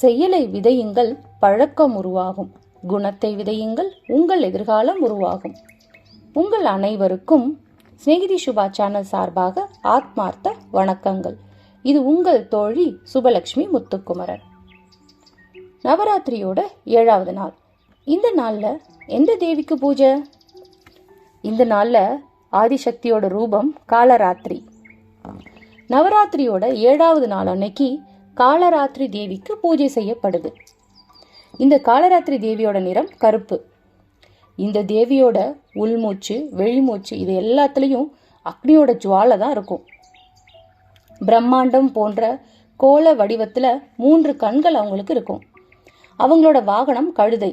செயலை விதையுங்கள் பழக்கம் உருவாகும். குணத்தை விதையுங்கள் உங்கள் எதிர்காலம் உருவாகும். உங்கள் அனைவருக்கும் சிநேகிதி சுபா சேனல் சார்பாக ஆத்மார்த்த வணக்கங்கள். இது உங்கள் தோழி சுபலக்ஷ்மி முத்துக்குமரன். நவராத்திரியோட ஏழாவது நாள். இந்த நாளில் எந்த தேவிக்கு பூஜை? இந்த நாளில் ஆதிசக்தியோட ரூபம் காலராத்திரி. நவராத்திரியோட ஏழாவது நாள் அன்னைக்கு காலராத்திரி தேவிக்கு பூஜை செய்யப்படுது. இந்த காலராத்திரி தேவியோட நிறம் கருப்பு. இந்த தேவியோட உள்மூச்சு வெளிமூச்சு இது எல்லாத்துலேயும் அக்னியோட ஜுவாலை தான் இருக்கும். பிரம்மாண்டம் போன்ற கோல வடிவத்தில் மூன்று கண்கள் அவங்களுக்கு இருக்கும். அவங்களோட வாகனம் கழுதை.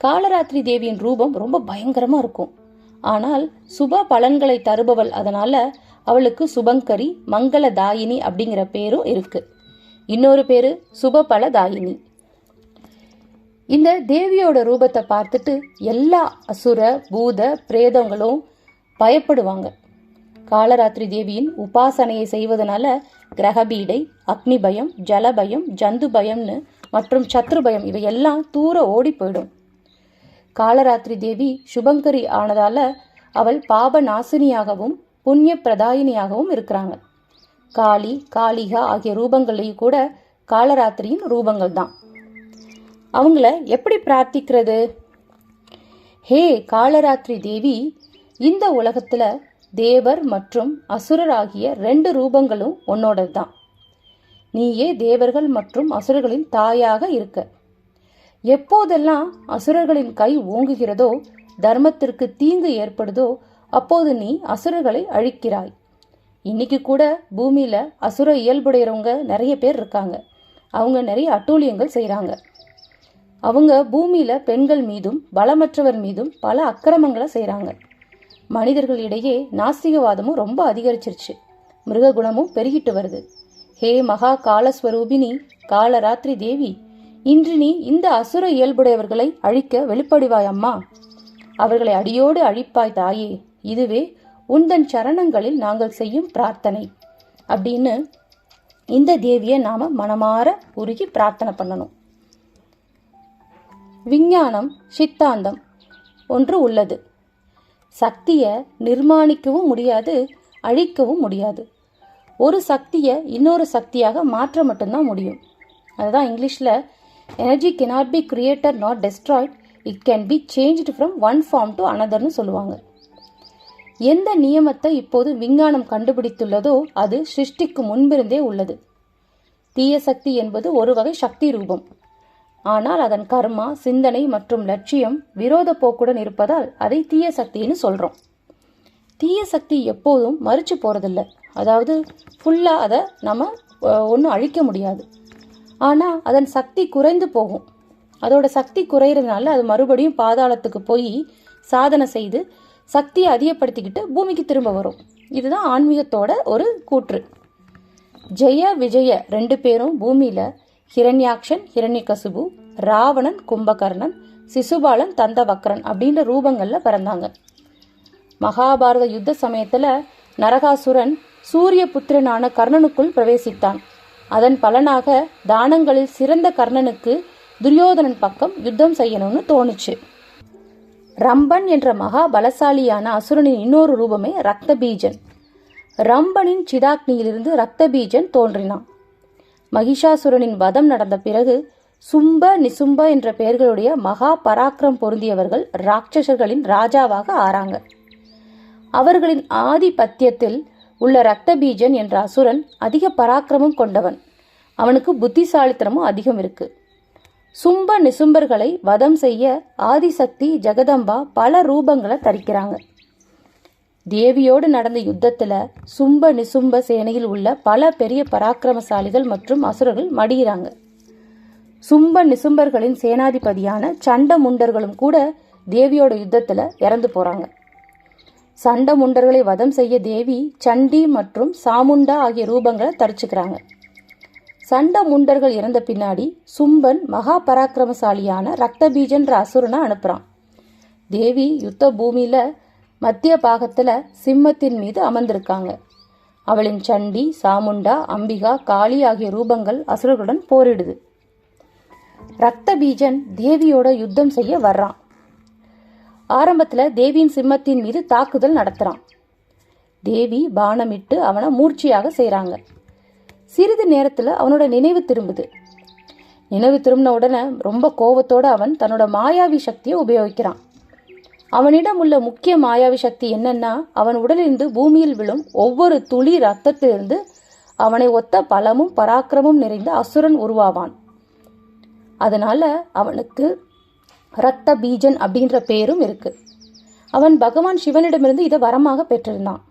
காலராத்திரி தேவியின் ரூபம் ரொம்ப பயங்கரமாக இருக்கும். ஆனால் சுப பலன்களை தருபவள் அதனால் அவளுக்கு சுபங்கரி மங்கள தாயினி அப்படிங்கிற பேரும் இருக்குது இன்னொரு பேரு சுபபலதாயினி. இந்த தேவியோட ரூபத்தை பார்த்துட்டு எல்லா அசுர பூத பிரேதங்களும் பயப்படுவாங்க. காலராத்திரி தேவியின் உபாசனையை செய்வதனால கிரகபீடை அக்னி பயம் ஜலபயம் ஜந்து பயம்னு மற்றும் சத்ரு பயம் இவையெல்லாம் தூர ஓடி போயிடும். காலராத்திரி தேவி சுபங்கரி ஆனதால அவள் பாப நாசினியாகவும் புண்ணிய பிரதாயினியாகவும் இருக்கிறாங்க. காளி காளிகா ஆகிய ரூபங்களையும் கூட காலராத்திரியின் ரூபங்கள் தான் அவங்கள எப்படி பிரார்த்திக்கிறது? ஹே காலராத்திரி தேவி இந்த உலகத்தில் தேவர் மற்றும் அசுரர் ஆகிய ரெண்டு ரூபங்களும் உன்னோடது தான் நீயே தேவர்கள் மற்றும் அசுரர்களின் தாயாக இருக்க. எப்போதெல்லாம் அசுரர்களின் கை ஓங்குகிறதோ தர்மத்திற்கு தீங்கு ஏற்படுதோ அப்போது நீ அசுரர்களை அழிக்கிறாய். இன்னைக்கு கூட பூமியில அசுர இயல்புடையவங்க நிறைய பேர் இருக்காங்க. அவங்க நிறைய அட்டூழியங்கள் செய்கிறாங்க அவங்க பூமியில பெண்கள் மீதும் பலமற்றவர் மீதும் பல அக்கிரமங்களை செய்கிறாங்க மனிதர்களிடையே நாஸ்திகவாதமும் ரொம்ப அதிகரிச்சிருச்சு. மிருக குணமும் பெருகிட்டு வருது. ஹே மகா காலஸ்வரூபினி காலராத்திரி தேவி இன்று நீ இந்த அசுர இயல்புடையவர்களை அழிக்க வெளிப்படுவாய் அம்மா. அவர்களை அடியோடு அழிப்பாய் தாயே. இதுவே உந்தன் சரணங்களில் நாங்கள் செய்யும் பிரார்த்தனை அப்படின்னு இந்த தேவியை நாம மனமாற உருகி பிரார்த்தனை பண்ணணும். விஞ்ஞானம் சித்தாந்தம் ஒன்று உள்ளது. சக்தியை நிர்மாணிக்கவும் முடியாது அழிக்கவும் முடியாது. ஒரு சக்தியை இன்னொரு சக்தியாக மாற்ற மட்டும்தான் முடியும். அதுதான் இங்கிலீஷில் energy cannot be created not destroyed it can be changed from one form to அனதர்னு சொல்லுவாங்க. எந்த நியமத்தை இப்போது விஞ்ஞானம் கண்டுபிடித்துள்ளதோ அது சிருஷ்டிக்கு முன்பிருந்தே உள்ளது. தீய சக்தி என்பது ஒரு வகை சக்தி ரூபம். ஆனால் அதன் கர்மா சிந்தனை மற்றும் லட்சியம் விரோத போக்குடன் இருப்பதால் அதை தீய சக்தின்னு சொல்கிறோம் தீய சக்தி எப்போதும் மறுச்சு போகிறதில்ல அதாவது ஃபுல்லாக அதை நம்ம ஒன்றும் அழிக்க முடியாது. ஆனால் அதன் சக்தி குறைந்து போகும். அதோட சக்தி குறையிறதுனால அது மறுபடியும் பாதாளத்துக்கு போய் சாதனை செய்து சக்தியை அதிகப்படுத்திக்கிட்டு பூமிக்கு திரும்ப வரும். இதுதான் ஆன்மீகத்தோட ஒரு கூற்று. ஜெய விஜய ரெண்டு பேரும் பூமியில ஹிரண்யாக்ஷன் ஹிரண்யகசுபு ராவணன் கும்பகர்ணன் சிசுபாலன் தந்தவக்ரன் அப்படின்ற ரூபங்கள்ல பிறந்தாங்க. மகாபாரத யுத்த சமயத்துல நரகாசுரன் சூரிய புத்திரனான கர்ணனுக்குள் பிரவேசித்தான். அதன் பலனாக தானங்களில் சிறந்த கர்ணனுக்கு துரியோதனன் பக்கம் யுத்தம் செய்யணும்னு தோணுச்சு. ரம்பன் என்ற மகா பலசாலியான அசுரனின் இன்னொரு ரூபமே ரத்தபீஜன். ரம்பனின் சிதாக்னியிலிருந்து ரத்தபீஜன் தோன்றினான். மகிஷாசுரனின் வதம் நடந்த பிறகு சும்ப நிசும்ப என்ற பெயர்களுடைய மகா பராக்கிரம் பொருந்தியவர்கள் ராட்சசர்களின் ராஜாவாக ஆறாங்க. அவர்களின் ஆதிபத்தியத்தில் உள்ள ரத்தபீஜன் என்ற அசுரன் அதிக பராக்கிரமம் கொண்டவன். அவனுக்கு புத்திசாலித்தனமும் அதிகம் இருக்குது சும்ப நிசும்பர்களை வதம் செய்ய ஆதிசக்தி ஜெகதம்பா பல ரூபங்களை தரிக்கிறாங்க. தேவியோடு நடந்த யுத்தத்தில் சும்ப நிசும்ப சேனையில் உள்ள பல பெரிய பராக்கிரமசாலிகள் மற்றும் அசுரர்கள் மடிகிறாங்க சும்ப நிசும்பர்களின் சேனாதிபதியான சண்ட முண்டர்களும் கூட தேவியோட யுத்தத்தில் இறந்து போகிறாங்க சண்ட முண்டர்களை வதம் செய்ய தேவி சண்டி மற்றும் சாமுண்டா ஆகிய ரூபங்களை தரிச்சுக்கிறாங்க. சண்ட முண்டர்கள் இறந்த பின்னாடி சும்பன் மகா பராக்கிரமசாலியான ரக்தபீஜன்ற அசுரனை அனுப்புறான். தேவி யுத்த பூமியில மத்திய பாகத்துல சிம்மத்தின் மீது அமர்ந்திருக்காங்க. அவளின் சண்டி சாமுண்டா அம்பிகா காளி ஆகிய ரூபங்கள் அசுரர்களுடன் போரிடுது. ரக்தபீஜன் தேவியோட யுத்தம் செய்ய வர்றான். ஆரம்பத்தில் தேவியின் சிம்மத்தின் மீது தாக்குதல் நடத்துறான். தேவி பானமிட்டு அவனை மூர்ச்சியாக செய்கிறாங்க சிறிது நேரத்தில் அவனோட நினைவு திரும்புது. நினைவு திரும்பின உடனே ரொம்ப கோபத்தோடு அவன் தன்னோட மாயாவி சக்தியை உபயோகிக்கிறான். அவனிடம் உள்ள முக்கிய மாயாவி சக்தி என்னன்னா அவன் உடலிருந்து பூமியில் விழும் ஒவ்வொரு துளி ரத்தத்திலிருந்து அவனை ஒத்த பலமும் பராக்கிரமும் நிறைந்த அசுரன் உருவாவான். அதனால அவனுக்கு ரத்த பீஜன் அப்படின்ற பேரும் இருக்கு. அவன் பகவான் சிவனிடமிருந்து இதை வரமாக பெற்றிருந்தான்.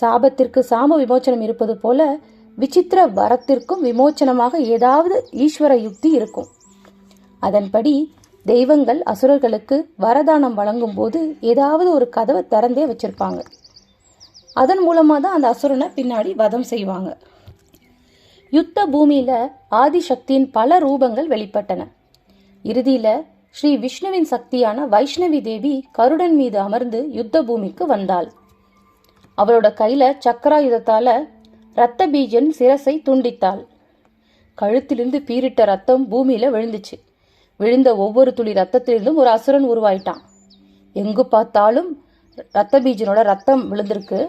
சாபத்திற்கு சாம விமோச்சனம் இருப்பது போல விசித்திர வரத்திற்கும் விமோச்சனமாக ஏதாவது ஈஸ்வர யுக்தி இருக்கும். அதன்படி தெய்வங்கள் அசுரர்களுக்கு வரதானம் வழங்கும் போது ஏதாவது ஒரு கதவை திறந்தே வச்சிருப்பாங்க. அதன் மூலமாக தான் அந்த அசுரனை பின்னாடி வதம் செய்வாங்க. யுத்த பூமியில ஆதிசக்தியின் பல ரூபங்கள் வெளிப்பட்டன. இறுதியில ஸ்ரீ விஷ்ணுவின் சக்தியான வைஷ்ணவி தேவி கருடன் மீது அமர்ந்து யுத்த பூமிக்கு வந்தாள். அவளோட கையில சக்கராயுதத்தால ரத்த பீஜன் சிரசை துண்டித்தாள். கழுத்திலிருந்து பீரிட்ட ரத்தம் பூமியில விழுந்துச்சு. விழுந்த ஒவ்வொரு துளி ரத்தத்திலிருந்தும் ஒரு அசுரன் உருவாயிட்டான். எங்கு பார்த்தாலும் ரத்த பீஜனோட ரத்தம் விழுந்திருக்கு.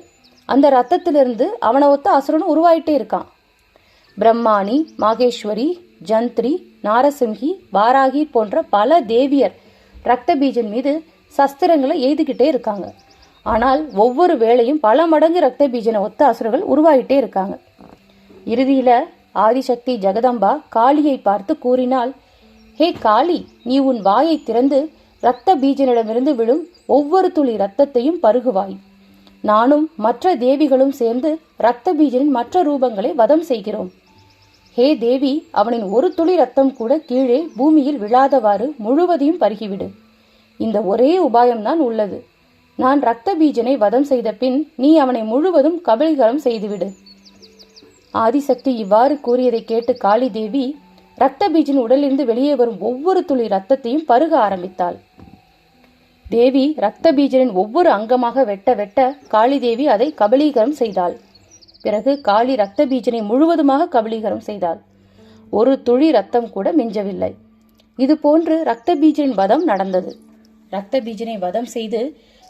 அந்த ரத்தத்திலிருந்து அவனை ஒத்த அசுரனும் உருவாயிட்டே இருக்கான். பிரம்மாணி மாகேஸ்வரி ஜந்திரி நாரசிம்ஹி வாராகி போன்ற பல தேவியர் ரத்த பீஜன் மீது சஸ்திரங்களை எய்துகிட்டே இருக்காங்க. ஆனால் ஒவ்வொரு வேளையும் பல மடங்கு ரத்த பீஜன ஒத்த அசுரர்கள் உருவாகிட்டே இருக்காங்க. இறுதியில ஆதிசக்தி ஜெகதம்பா காளியை பார்த்து கூறினாள் ஹே காளி நீ உன் வாயை திறந்து இரத்த பீஜனிடமிருந்து விழும் ஒவ்வொரு துளி இரத்தத்தையும் பருகுவாய். நானும் மற்ற தேவிகளும் சேர்ந்து இரத்த பீஜனின் மற்ற ரூபங்களை வதம் செய்கிறோம். ஹே தேவி அவனின் ஒரு துளி ரத்தம் கூட கீழே பூமியில் விழாதவாறு முழுவதையும் பருகிவிடு. இந்த ஒரே உபாயம்தான் உள்ளது. நான் ரத்த பீஜனை வதம் செய்த பின் நீ அவனை முழுவதும் கபலீகரம் செய்துவிடு. ஆதிசக்தி இவ்வாறு கூறியதை கேட்டு காளி தேவி ரத்த பீஜின் உடலிருந்து வெளியே வரும் ஒவ்வொரு துளி ரத்தத்தையும் பருக ஆரம்பித்தாள். தேவி ரத்த பீஜனின் ஒவ்வொரு அங்கமாக வெட்ட வெட்ட காளி தேவி அதை கபலீகரம் செய்தாள். பிறகு காளி ரத்த பீஜனை முழுவதுமாக கபலீகரம் செய்தாள். ஒரு துளி ரத்தம் கூட மிஞ்சவில்லை. இது போன்று ரத்த பீஜனின் வதம் நடந்தது. ரத்த பீஜனை வதம் செய்து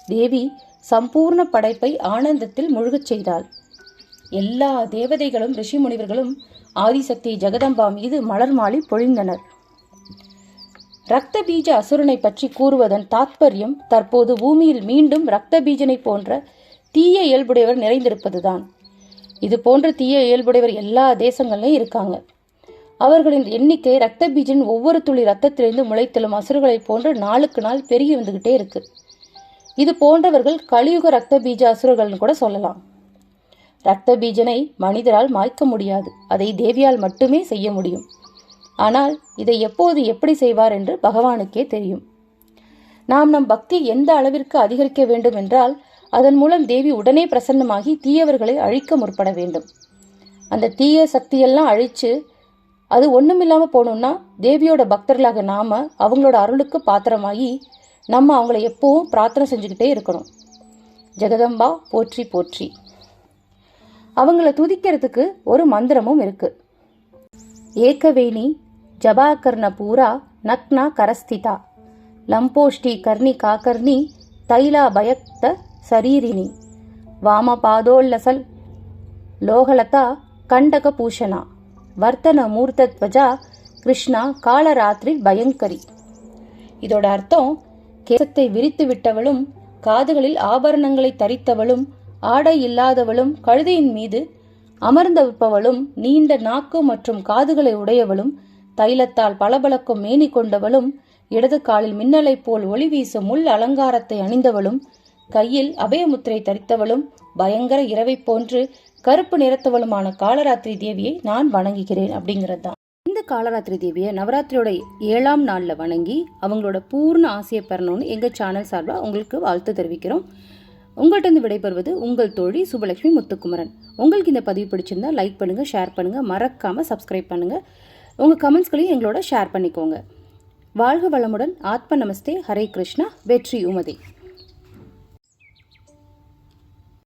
தேவி சம்பூர்ண படைப்பை ஆனந்தத்தில் முழுகச் செய்தாள். எல்லா தேவதைகளும் ரிஷி முனிவர்களும் ஆதிசக்தி ஜெகதம்பா மீது மலர் மாலை பொழிந்தனர். ரத்த பீஜ அசுரனை பற்றி கூறுவதன் தாத்பரியம் தற்போது பூமியில் மீண்டும் ரத்த பீஜனை போன்ற தீய இயல்புடையவர் நிறைந்திருப்பதுதான். இது போன்ற தீய இயல்புடையவர் எல்லா தேசங்கள்லையும் இருக்காங்க. அவர்களின் எண்ணிக்கை ரத்த பீஜன் ஒவ்வொரு துளி ரத்தத்திலிருந்து முளைத்தெழும் அசுரர்களைப் போன்று நாளுக்கு நாள் பெருகி வந்துகிட்டே இருக்கு. இது போன்றவர்கள் கலியுக ரத்த பீஜ அசுரர்கள்னு கூட சொல்லலாம். ரத்த பீஜனை மனிதரால் மாய்க்க முடியாது. அதை தேவியால் மட்டுமே செய்ய முடியும். ஆனால் இதை எப்போது எப்படி செய்வார் என்று பகவானுக்கே தெரியும். நாம் நம் பக்தி எந்த அளவிற்கு அதிகரிக்க வேண்டும் என்றால் அதன் மூலம் தேவி உடனே பிரசன்னமாகி தீயவர்களை அழிக்க முற்பட வேண்டும். அந்த தீய சக்தியெல்லாம் அழித்து அது ஒன்றுமில்லாமல் போகணும்னா தேவியோட பக்தர்களாக நாம் அவங்களோட அருளுக்கு பாத்திரமாகி நம்ம அவங்கள எப்பவும் பிரார்த்தனை செஞ்சுக்கிட்டே இருக்கணும். ஜெகதம்பா போற்றி போற்றி. அவங்கள துதிக்கிறதுக்கு ஒரு மந்திரமும் இருக்கு. ஏகவேணி ஜபாகர்ண பூரா நக்னா கரஸ்திதா. லம்போஷ்டி கர்ணி காகர்ணி தைலா பயக்த சரீரிணி. வாமபாதோல்லசல் லோகலதா கண்டக பூஷணா. வர்த்தன மூர்த்தத்வஜா கிருஷ்ணா காலராத்திரி பயங்கரி. இதோட அர்த்தம் கேசத்தை விரித்து விட்டவளும் காதுகளில் ஆபரணங்களை தரித்தவளும் ஆடை இல்லாதவளும் கழுதையின் மீது அமர்ந்தவிப்பவளும் நீண்ட நாக்கு மற்றும் காதுகளை உடையவளும் தைலத்தால் பளபளக்கும் மேனி கொண்டவளும் இடது காலில் மின்னலைப் போல் ஒளி வீசும் முள் அலங்காரத்தை அணிந்தவளும் கையில் அபயமுத்திரை தரித்தவளும் பயங்கர இரவை போன்று கருப்பு நிறத்தவளுமான காலராத்திரி தேவியை நான் வணங்குகிறேன் அப்படிங்கிறது தான் இந்த காலராத்திரி தேவியை நவராத்திரியோட ஏழாம் நாளில் வணங்கி அவங்களோட பூர்ண ஆசையை பெறணும்னு எங்கள் சேனல் சார்பாக உங்களுக்கு வாழ்த்து தெரிவிக்கிறோம். உங்கள்கிட்ட விடைபெறுவது உங்கள் தோழி சுபலட்சுமி முத்துக்குமரன். உங்களுக்கு இந்த பதிவு பிடிச்சிருந்தா லைக் பண்ணுங்கள் ஷேர் பண்ணுங்கள் மறக்காமல் சப்ஸ்கிரைப் பண்ணுங்கள் உங்கள் கமெண்ட்ஸ்களையும் எங்களோட ஷேர் பண்ணிக்கோங்க. வாழ்க வளமுடன். ஆத்ம நமஸ்தே. ஹரே கிருஷ்ணா. வெற்றி உமதி.